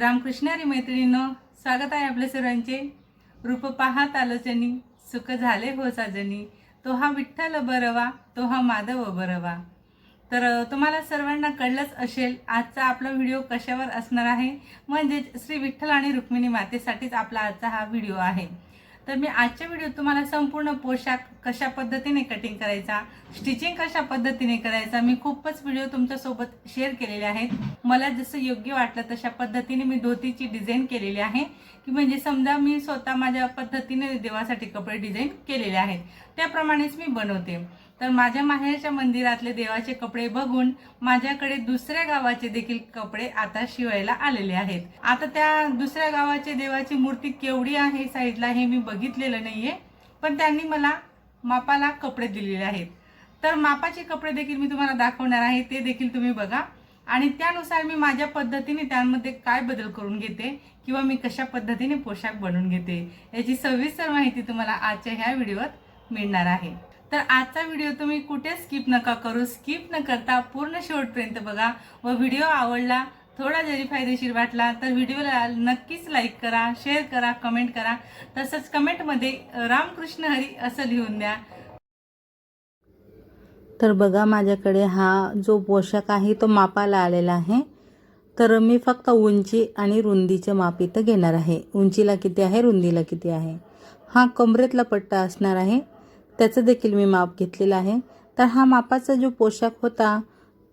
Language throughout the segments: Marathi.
रामकृष्णारी मैत्रिणींनो स्वागत आहे आपल्या सर्वांचे. रूप पाहात आलोचनी सुख झाले हो साजनी तो हा विठ्ठल बरवा तो हा माधव बरवा तर तुम्हाला सर्वांना कळलंच असेल आजचा आपला व्हिडिओ कशावर असणार आहे? म्हणजेच श्री विठ्ठल आणि रुक्मिणी मातेसाठीच आपला आजचा हा व्हिडिओ आहे. तर मी आजच्या व्हिडिओत तुम्हाला संपूर्ण पोशाख कशा पद्धतीने कटिंग करायचा स्टिचिंग कशा पद्धतीने करायचा मी खूपच व्हिडिओ तुमच्यासोबत शेअर केलेले आहेत. मला जसं योग्य वाटलं तशा पद्धतीने मी धोतीची डिझाईन केलेली आहे. की म्हणजे समजा मी स्वतः माझ्या पद्धतीने देवासाठी कपडे डिझाईन केलेले आहेत. त्याप्रमाणेच मी बनवते. तर माझ्या माहेरच्या मंदिरातले देवाचे कपडे बघून माझ्याकडे दुसऱ्या गावाचे देखील कपडे आता शिवायला आलेले आहेत. आता त्या दुसऱ्या गावाचे देवाची मूर्ती केवढी आहे साईडला हे मी बघितलेलं नाहीये पण त्यांनी मला मापाला कपडे दिलेले आहेत. तर मापाचे कपडे देखील मी तुम्हाला दाखवणार आहे ते देखील तुम्ही बघा. आणि त्यानुसार मी माझ्या पद्धतीने त्यामध्ये काय बदल करून घेते किंवा मी कशा पद्धतीने पोशाख बनवून घेते याची सविस्तर माहिती तुम्हाला आजच्या ह्या व्हिडिओत मिळणार आहे. तर आजचा व्हिडिओ तुम्ही कुठे स्किप नका करू? स्किप न करता पूर्ण शेवटपर्यंत बघा. व व्हिडिओ आवडला थोडा जरी फायदेशीर वाटला तर व्हिडिओला नक्कीच लाईक करा शेअर करा कमेंट करा. तसंच कमेंटमध्ये रामकृष्ण हरी असं लिहून द्या. तर बघा माझ्याकडे हा जो पोशाख आहे तो मापाला आलेला आहे. तर मी फक्त उंची आणि रुंदीचे माप इथं घेणार आहे. उंचीला किती आहे रुंदीला किती आहे? हा कमरेतला पट्टा असणार आहे. त्याचं देखील मी माप घेतलेलं आहे. तर हा मापाचा जो पोशाख होता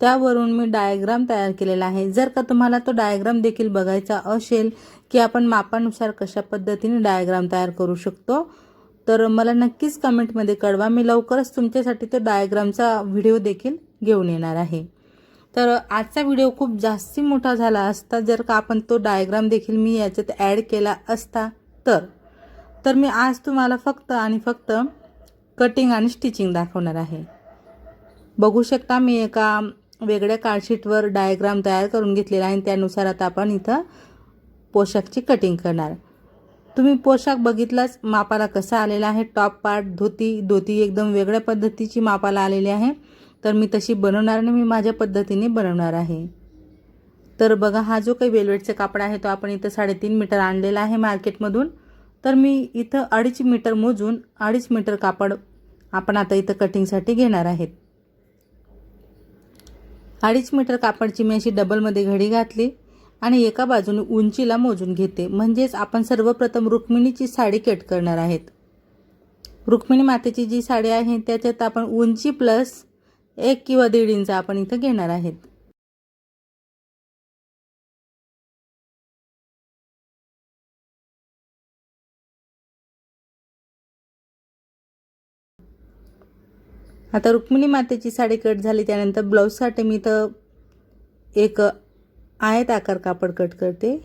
त्यावरून मी डायग्राम तयार केलेला आहे. जर का तुम्हाला तो डायग्राम देखील बघायचा असेल की आपण मापानुसार कशा पद्धतीने डायग्राम तयार करू शकतो तर मला नक्कीच कमेंटमध्ये कळवा. मी लवकरच तुमच्यासाठी तो डायग्रामचा व्हिडिओ देखील घेऊन येणार आहे. तर आजचा व्हिडिओ खूप जास्ती मोठा झाला असता जर का आपण तो डायग्राम देखील मी याच्यात ॲड केला असता तर. तर मी आज तुम्हाला फक्त आणि फक्त कटिंग आणि स्टिचिंग दाखवणार आहे. बघू शकता मी एका वेगळ्या कार्डशीटवर डायग्राम तयार करून घेतलेला आहे आणि त्यानुसार आता आपण इथं पोशाखची कटिंग करणार. तुम्ही पोशाख बघितलाच मापाला कसा आलेला आहे टॉप पार्ट धोती धोती एकदम वेगळ्या पद्धतीची मापाला आलेली आहे. तर मी तशी बनवणार नाही मी माझ्या पद्धतीने बनवणार आहे. तर बघा हा जो काही वेलवेटचा कापड आहे तो आपण इथं साडेतीन मीटर आणलेला आहे मार्केटमधून तर मी इथं अडीच मीटर मोजून अडीच मीटर कापड आपण आता इथं कटिंगसाठी घेणार आहेत. अडीच मीटर कापडची मी अशी डबलमध्ये घडी घातली आणि एका बाजूने उंचीला मोजून घेते. म्हणजेच आपण सर्वप्रथम रुक्मिणीची साडी कट करणार आहेत. रुक्मिणी मातेची जी साडी आहे त्याच्यात आपण उंची प्लस एक किंवा दीड इंच आपण इथं घेणार आहेत. आता रुक्मिणी मातेची साडी कट झाली त्यानंतर ब्लाऊजसाठी मी तर एक आयत आकार कापड कट करते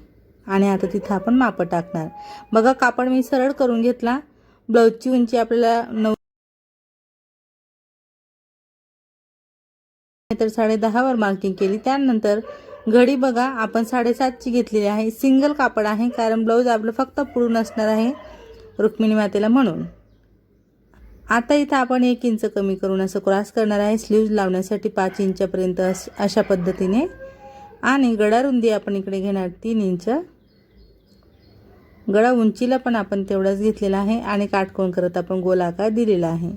आणि आता तिथं आपण मापं टाकणार. बघा कापड मी सरळ करून घेतला. ब्लाऊजची उंची आपल्याला नऊ तर साडे दहावर मार्किंग केली. त्यानंतर घडी बघा आपण साडेसातची घेतलेली आहे. सिंगल कापड आहे कारण ब्लाऊज आपलं फक्त पुढून असणार आहे रुक्मिणी मातेला म्हणून. आता इथं आपण एक इंच कमी करून असं क्रॉस करणार आहे. स्लीव्ज लावण्यासाठी पाच इंचापर्यंत अश अशा पद्धतीने. आणि गळा रुंदी आपण इकडे घेणार तीन इंच. गळा उंचीला पण आपण तेवढाच घेतलेला आहे आणि काटकोण करत आपण गोल आकार दिलेला आहे.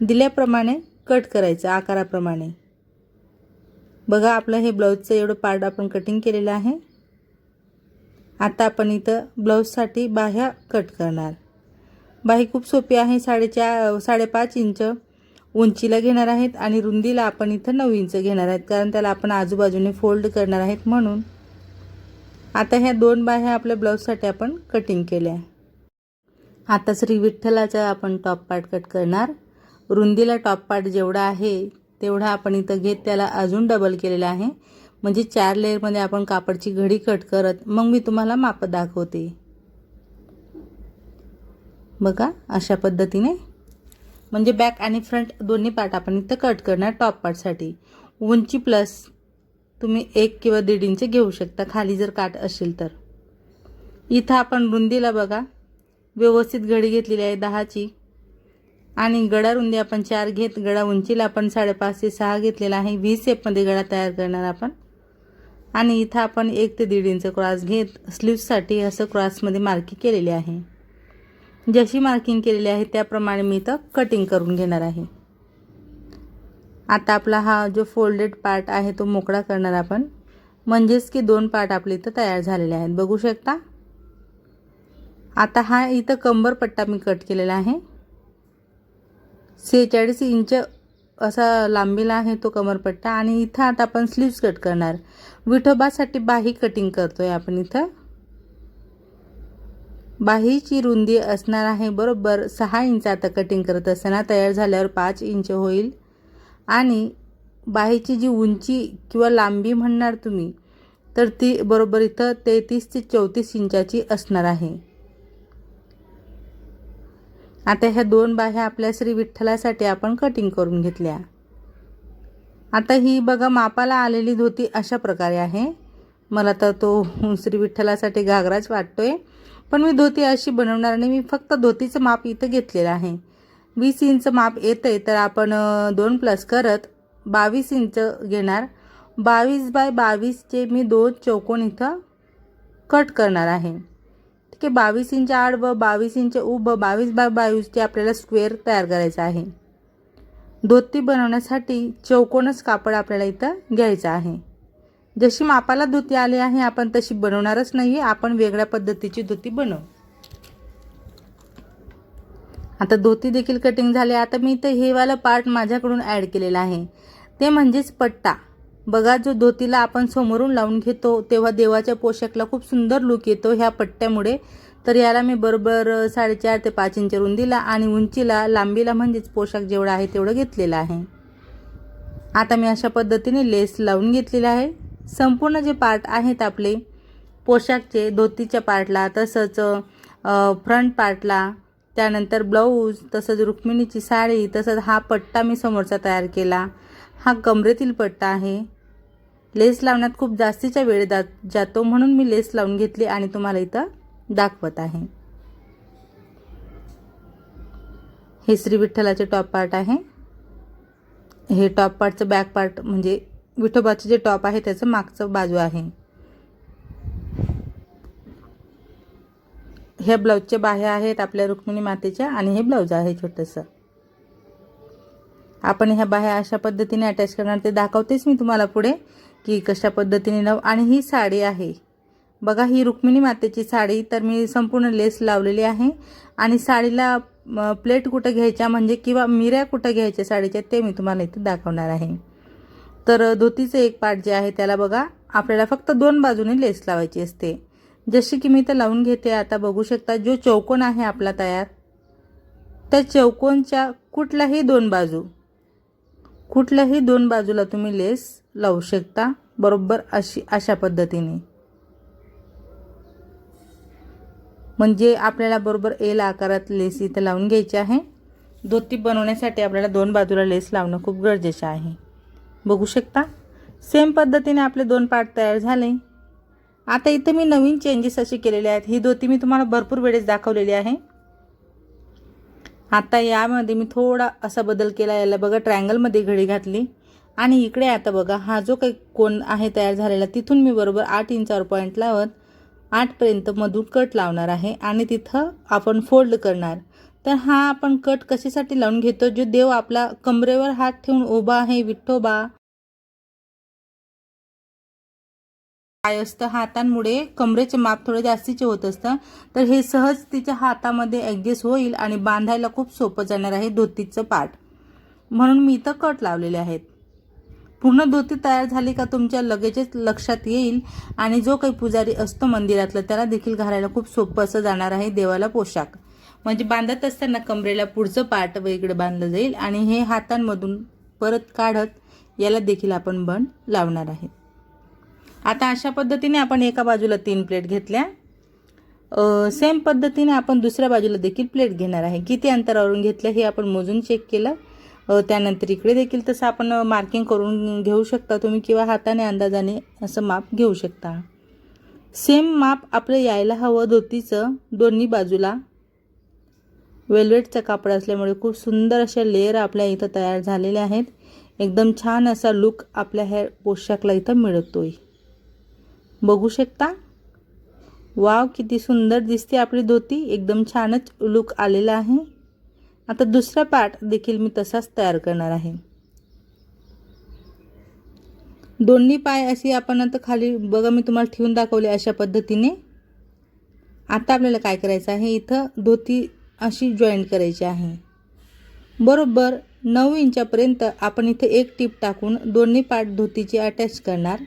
दिल्याप्रमाणे कट करायचं आकाराप्रमाणे. बघा आपलं हे ब्लाऊजचं एवढं पार्ट आपण कटिंग केलेलं आहे. आता आपण इथं ब्लाऊजसाठी बाह्या कट करणार. बाही खूप सोपी आहे साडेचार साडेपाच इंच उंचीला घेणार आहेत आणि रुंदीला आपण इथं नऊ इंच घेणार आहेत कारण त्याला आपण आजूबाजूने फोल्ड करणार आहेत म्हणून. आता ह्या दोन बाह्या आपल्या ब्लाऊजसाठी आपण कटिंग केल्या. आता श्री विठ्ठलाचा आपण टॉप पार्ट कट करणार. रुंदीला टॉप पार्ट जेवढा आहे तेवढा आपण इथं घेत त्याला अजून डबल केलेला आहे. म्हणजे चार लेअरमध्ये आपण कापडची घडी कट करत मग मी तुम्हाला माप दाखवते. बघा अशा पद्धतीने. म्हणजे बॅक आणि फ्रंट दोन्ही पार्ट आपण इथं कट करणार टॉप पार्टसाठी उंची प्लस तुम्ही एक किंवा दीड इंच घेऊ शकता. खाली जर काट असेल तर. इथं आपण रुंदीला बघा. व्यवस्थित घडी घेतलेली आहे दहाची. आणि गडा रुंदी आपण चार घेत गडा उंचीला आपण साडेपाच ते सहा घेतलेला आहे. व्ही सेपमध्ये गळा तयार करणार आपण. आणि इथं आपण एक ते दीड इंच क्रॉस घेत स्लीव्ससाठी असं क्रॉसमध्ये मार्किंग केलेली आहे. जशी मार्किंग केलेली आहे त्याप्रमाणे मी इथं कटिंग करून घेणार आहे. आता आपला हा जो फोल्डेड पार्ट आहे तो मोकळा करणार आपण. म्हणजेच की दोन पार्ट आपले इथं तयार झालेले आहेत. बघू शकता. आता हा इथं कंबरपट्टा मी कट केलेला आहे. सेहेचाळीस इंच असा लांबीला आहे तो कमरपट्टा आणि इथं आता आपण स्लीव्स कट करणार. विठोबासाठी बाही कटिंग करतो आहे आपण इथं. बाहीची रुंदी असणार आहे बरोबर सहा इंच आता कटिंग करत असताना तयार झाल्यावर पाच इंच होईल. आणि बाहीची जी उंची किंवा लांबी म्हणणार तुम्ही तर ती बरोबर इथं तेहतीस ते चौतीस इंचाची असणार आहे. आता ह्या दोन बाह्या आपल्या श्री विठ्ठलासाठी आपण कटिंग करून घेतल्या. आता ही बघा मापाला आलेली धोती अशा प्रकारे आहे. मला तर तो श्री विठ्ठलासाठी घागराच वाटतो आहे पण मी धोती अशी बनवणार नाही. मी फक्त धोतीचं माप इथं घेतलेलं आहे. वीस इंच माप येतं आहे तर आपण दोन प्लस करत बावीस इंच घेणार. बावीस बाय बावीसचे मी दोन चौकोन इथं कट करणार आहे. ठीक आहे बावीस इंच आड व बावीस इंच उभ बावीस बाय बावीसचे आपल्याला स्क्वेअर तयार करायचं आहे. धोती बनवण्यासाठी चौकोनच कापड आपल्याला इथं घ्यायचं आहे. जशी मापाला धोती आली आहे आपण तशी बनवणारच नाही आपण वेगळ्या पद्धतीची धोती बनवू. आता धोती देखील कटिंग झाली. आता मी इथं हेवाला पार्ट माझ्याकडून ॲड केलेला आहे. ते म्हणजेच पट्टा. बघा जो धोतीला आपण समोरून लावून घेतो तेव्हा देवाच्या पोशाखला खूप सुंदर लुक येतो ह्या पट्ट्यामुळे. तर याला मी बरोबर साडेचार ते पाच इंच रुंदीला आणि उंचीला लांबीला म्हणजेच पोशाख जेवढा आहे तेवढं घेतलेला आहे. आता मी अशा पद्धतीने लेस लावून घेतलेला आहे. संपूर्ण जे पार्ट आहेत आपले पोशाखचे धोतीच्या पार्टला तसंच फ्रंट पार्टला त्यानंतर ब्लाऊज तसंच रुक्मिणीची साडी तसंच हा पट्टा मी समोरचा तयार केला. हा कमरेतील पट्टा आहे. लेस लावण्यात खूप जास्तीचा वेळ जा जातो म्हणून मी लेस लावून घेतली आणि तुम्हाला इथं दाखवत आहे. हे श्री विठ्ठलाचे टॉप पार्ट आहे. हे टॉप पार्टचं बॅक पार्ट म्हणजे विठोबाचं जे टॉप आहे त्याचं मागचं बाजू आहे. ह्या ब्लाऊजच्या बाह्या आहेत आपल्या रुक्मिणी मातेच्या आणि हे ब्लाऊज आहे छोटंसं. आपण ह्या बाह्या अशा पद्धतीने अटॅच करणार. ते दाखवतेच मी तुम्हाला पुढे की कशा पद्धतीने नव आणि ही साडी आहे. बघा ही रुक्मिणी मातेची साडी तर मी संपूर्ण लेस लावलेली आहे. आणि साडीला प्लेट कुठं घ्यायच्या म्हणजे किंवा मिऱ्या कुठं घ्यायच्या साडीच्या ते मी तुम्हाला इथे दाखवणार आहे. तर धोतीचं एक पार्ट जे आहे त्याला बघा आपल्याला फक्त दोन बाजूने लेस लावायची असते. जशी की मी इथं लावून घेते आता बघू शकता जो चौकोन आहे आपला तयार त्या चौकोनच्या कुठल्याही दोन बाजू कुठल्याही दोन बाजूला तुम्ही लेस लावू शकता बरोबर अशी अशा पद्धतीने. म्हणजे आपल्याला बरोबर एल आकारात लेस इथं लावून घ्यायची आहे. धोती बनवण्यासाठी आपल्याला दोन बाजूला लेस लावणं खूप गरजेचं आहे. बघू शकता? सेम पद्धतीने आपले दोन पार्ट तयार झाले. आता इथं मी नवीन चेंजेस असे केलेले आहेत. ही धोती मी तुम्हाला भरपूर वेळेस दाखवलेली आहे. आता यामध्ये मी थोडा असा बदल केला. याला बघा ट्रायंगलमध्ये घडी घातली. आणि इकडे आता बघा हा जो काही कोण आहे तयार झालेला तिथून मी बरोबर आठ इंचावर पॉईंट लावत आठपर्यंत मधून कट लावणार आहे. आणि तिथं आपण फोल्ड करणार. तर हा आपण कट कशासाठी लावून घेतो? जो देव आपला कमरेवर हात ठेवून उभा आहे विठ्ठोबा काय असतं? हातांमुळे कमरेचे माप थोडं जास्तीचे होत असतं. तर हे सहज तिच्या हातामध्ये ॲडजस्ट होईल आणि बांधायला खूप सोपं जाणार आहे धोतीचं पाठ. म्हणून मी इथं कट लावलेले आहेत. पूर्ण धोती तयार झाली का तुमच्या लगेचच लक्षात येईल आणि जो काही पुजारी असतो मंदिरातला त्याला देखील घालायला खूप सोपं असं जाणार आहे देवाला पोशाख. म्हणजे बांधत असताना कमरेला पुढचं पार्ट वेगळं बांधलं जाईल आणि हे हातांमधून परत काढत याला देखील आपण बंड लावणार आहे. आता अशा पद्धतीने आपण एका बाजूला तीन प्लेट घेतल्या. सेम पद्धतीने आपण दुसऱ्या बाजूला देखील प्लेट घेणार आहे. किती अंतरावरून घेतलं हे आपण मोजून चेक केलं. त्यानंतर इकडे देखील तसं आपण मार्किंग करून घेऊ शकता तुम्ही किंवा हाताने अंदाजाने असं माप घेऊ शकता. सेम माप आपलं यायला हवं धोतीचं दोन्ही बाजूला. वेल्वेटचं कापड असल्यामुळे खूप सुंदर अशा लेअर आपल्या इथं तयार झालेल्या आहेत. एकदम छान असा लुक आपल्या ह्या पोशाखला इथं मिळतोय. बघू शकता? वाव किती सुंदर दिसते आपली धोती. एकदम छानच लुक आलेला आहे. आता दुसरा पार्ट देखील मी तसाच तयार करणार आहे. दोन्ही पाय अशी आपण आता खाली बघा मी तुम्हाला ठेवून दाखवले अशा पद्धतीने. आता आपल्याला काय करायचं आहे? इथं धोती अशी जॉईंट करायची आहे. बरोबर नऊ इंचापर्यंत आपण इथे एक टीप टाकून दोन्ही पार्ट धोतीची अटॅच करणार.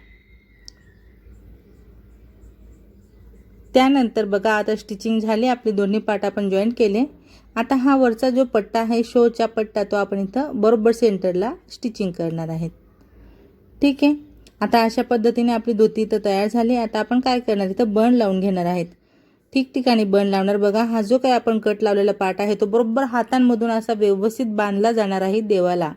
त्यानंतर बघा आता स्टिचिंग झाली आपले दोन्ही पार्ट आपण जॉईंट केले. आता हा वरचा जो पट्टा आहे शोचा पट्टा तो आपण इथं बरोबर सेंटरला स्टिचिंग करणार आहेत. ठीक आहे? आता अशा पद्धतीने आपली धोती इथं तयार झाली. आता आपण काय करणार? इथं बण लावून घेणार आहेत. ठिकठिकाणी बन लावणार. बघा हा जो काही आपण कट लावलेला पार्ट आहे तो बरोबर हातांमधून असा व्यवस्थित बांधला जाणार आहे देवाला.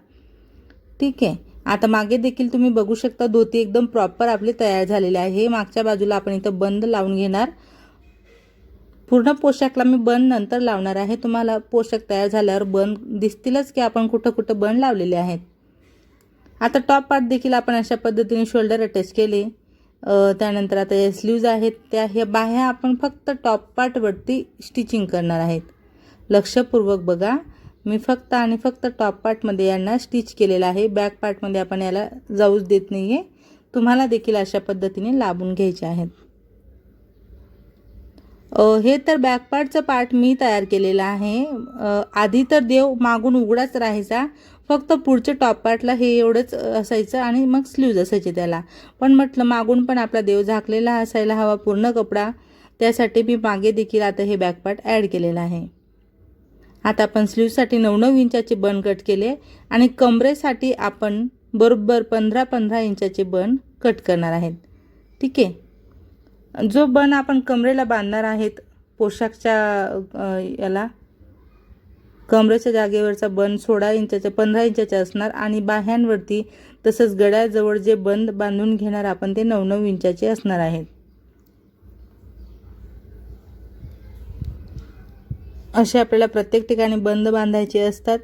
ठीक आहे? आता मागे देखील तुम्ही बघू शकता धोती एकदम प्रॉपर आपली तयार झालेली आहे. मागच्या बाजूला आपण इथं बंद लावून घेणार. पूर्ण पोशाखला मी बन नंतर लावणार आहे. तुम्हाला पोशाख तयार झाल्यावर बन दिसतीलच की आपण कुठं कुठं बन लावलेले आहेत. आता टॉप पार्ट देखील आपण अशा पद्धतीने शोल्डर अटॅच केले. त्यानंतर आता या स्लीव्ज आहेत त्या ह्या बाह्या आपण फक्त टॉप पार्टवरती स्टिचिंग करणार आहेत. लक्षपूर्वक बघा. मी फक्त आणि फक्त टॉप पार्टमध्ये यांना स्टिच केलेलं आहे. बॅक पार्टमध्ये आपण याला जाऊच देत नाही आहे तुम्हाला देखील अशा पद्धतीने लाभून घ्यायचे आहेत. हे तर बॅक पार्टचं पार्ट मी तयार केलेलं आहे. आधी तर देव मागून उघडाच राहायचा. फक्त पुढच्या टॉप पार्टला हे एवढंच असायचं आणि मग स्लीव्ज असायचे त्याला. पण म्हटलं मागून पण आपला देव झाकलेला असायला हवा पूर्ण कपडा. त्यासाठी मी मागे देखील आता हे बॅकपार्ट ॲड केलेलं आहे. आता आपण स्लीवसाठी नऊ नऊ इंचाचे बन कट केले आणि कमरेसाठी आपण बरोबर पंधरा पंधरा इंचाचे बन कट करणार आहेत. ठीक आहे? जो बन आपण कमरेला बांधणार आहेत पोशाखच्या याला कमरेच्या जागेवरचा बंद सोळा इंचाचा पंधरा इंचाचा असणार आणि बाह्यांवरती तसंच गळ्याजवळ जे बंद बांधून घेणार आपण ते नऊ नऊ इंचाचे असणार आहेत. असे आपल्याला प्रत्येक ठिकाणी बंद बांधायचे असतात.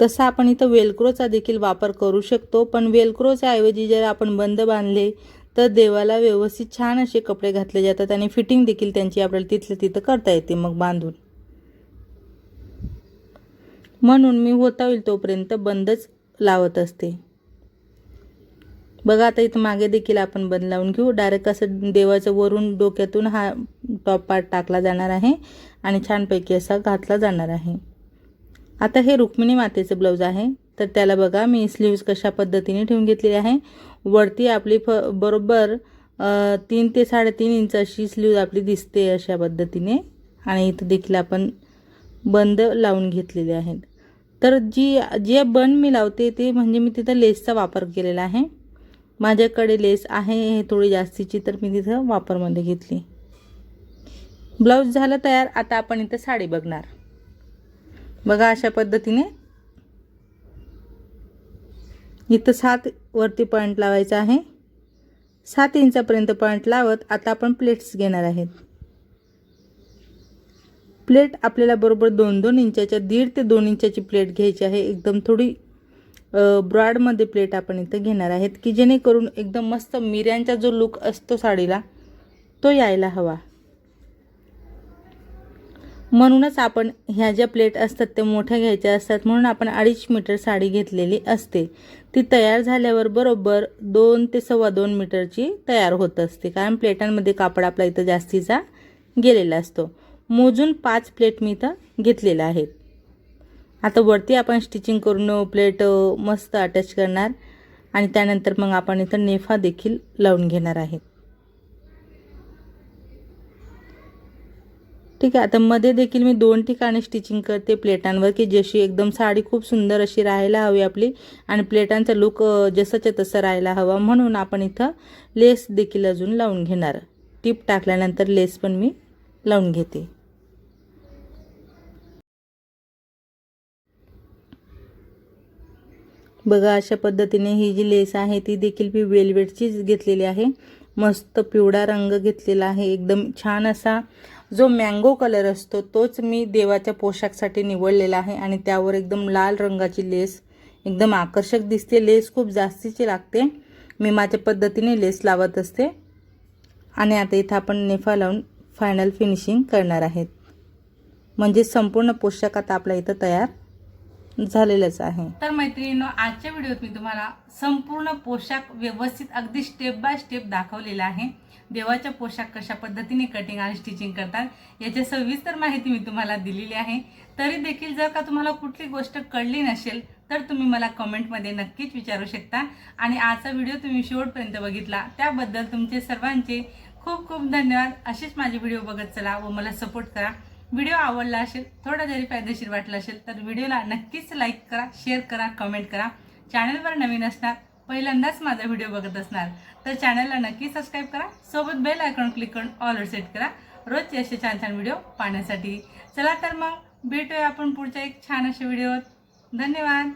तसा आपण इथं वेलक्रोचा देखील वापर करू शकतो पण वेलक्रोच्या ऐवजी जर आपण बंद बांधले तर देवाला व्यवस्थित छान असे कपडे घातले जातात आणि फिटिंग देखील त्यांची आपल्याला तिथल्या तिथं करता येते मग बांधून. म्हणून मी होता होईल तोपर्यंत बंदच लावत असते. बघा आता इथं मागे देखील आपण बंद लावून घेऊ. डायरेक्ट असं देवाचं वरून डोक्यातून हा टॉप पार्ट टाकला जाणार आहे आणि छानपैकी असा घातला जाणार आहे. आता हे रुक्मिणी मातेचं ब्लाऊज आहे. तर त्याला बघा मी स्लीव्ज कशा पद्धतीने ठेवून घेतलेली आहे. वरती आपली फ बरोबर तीन ते साडेतीन इंच अशी स्लीव्ज आपली दिसते अशा पद्धतीने. आणि इथं देखील आपण बंद लावून घेतलेले आहेत. तर जी जे बन मी लावते ते म्हणजे मी तिथं लेसचा वापर केलेला आहे. माझ्याकडे लेस आहे हे थोडी जास्तीची तर मी तिथं वापरमध्ये घेतली. ब्लाऊज झालं तयार आता आपण इथं साडी बघणार. बघा अशा पद्धतीने. इथं सात वरती पॉईंट लावायचा आहे. सात इंचापर्यंत पॉईंट लावत आता आपण प्लेट्स घेणार आहेत. प्लेट आपल्याला बरोबर दोन दोन इंचाच्या दीड ते दोन इंचाची प्लेट घ्यायची आहे. एकदम थोडी ब्रॉडमध्ये प्लेट आपण इथं घेणार आहेत की जेणेकरून एकदम मस्त मिऱ्यांचा जो लुक असतो साडीला तो यायला हवा. म्हणूनच आपण ह्या ज्या प्लेट असतात त्या मोठ्या घ्यायच्या असतात. म्हणून आपण अडीच मीटर साडी घेतलेली असते. ती तयार झाल्यावर बरोबर दोन ते सव्वा दोन मीटरची तयार होत असते. कारण प्लेटांमध्ये कापड आपला इथं जास्तीचा गेलेला असतो. मोजून पाच प्लेट मी इथं घेतलेल्या आहेत. आता वरती आपण स्टिचिंग करून प्लेट मस्त अटॅच करणार. आणि त्यानंतर मग आपण इथं नेफा देखील लावून घेणार आहेत. ठीक आहे आता मध्ये देखील मी दोन ठिकाणी स्टिचिंग करते प्लेटांवर की जशी एकदम साडी खूप सुंदर अशी राहायला हवी आपली आणि प्लेटांचा लुक जसंच्या तसं राहायला हवा. म्हणून आपण इथं लेस देखील अजून लावून घेणार. टीप टाकल्यानंतर लेस पण मी लावून घेते. बघा अशा पद्धतीने ही जी लेस आहे ती देखील मी वेलवेटचीच घेतलेली आहे. मस्त पिवळा रंग घेतलेला आहे. एकदम छान असा जो मँगो कलर असतो तोच मी देवाच्या पोशाखसाठी निवडलेला आहे आणि त्यावर एकदम लाल रंगाची लेस एकदम आकर्षक दिसते. लेस खूप जास्तीची लागते. मी माझ्या पद्धतीने लेस लावत असते. आणि आता इथं आपण नेफा लावून फायनल फिनिशिंग करणार आहेत. म्हणजे संपूर्ण पोशाख आता आपल्या इथं तयार झालेलंच आहे. तर मैत्रिणींनो आजच्या व्हिडिओत मी तुम्हाला संपूर्ण पोशाख व्यवस्थित अगदी स्टेप बाय स्टेप दाखवलेला आहे. देवाच्या पोशाख कशा पद्धतीने कटिंग आणि स्टिचिंग करतात याची सविस्तर माहिती मी तुम्हाला दिलेली आहे. तरी देखील जर का तुम्हाला कुठली गोष्ट कळली नसेल तर तुम्ही मला कमेंटमध्ये नक्कीच विचारू शकता. आणि आजचा व्हिडिओ तुम्ही शेवटपर्यंत बघितला त्याबद्दल तुमचे सर्वांचे खूप खूप धन्यवाद. असेच माझे व्हिडिओ बघत चला व मला सपोर्ट करा. व्हिडिओ आवडला असेल थोडा जरी फायदेशीर वाटला असेल तर व्हिडिओला नक्कीच लाईक करा शेअर करा कमेंट करा. चॅनलवर नवीन असणार पहिल्यांदाच माझा व्हिडिओ बघत असणार तर चॅनलला नक्की सबस्क्राईब करा. सोबत बेल आयकॉन क्लिक करून ऑलवर सेट करा. रोजचे असे छान छान व्हिडिओ पाहण्यासाठी. चला तर मग भेटूया आपण पुढच्या एक छान असे व्हिडिओत धन्यवाद.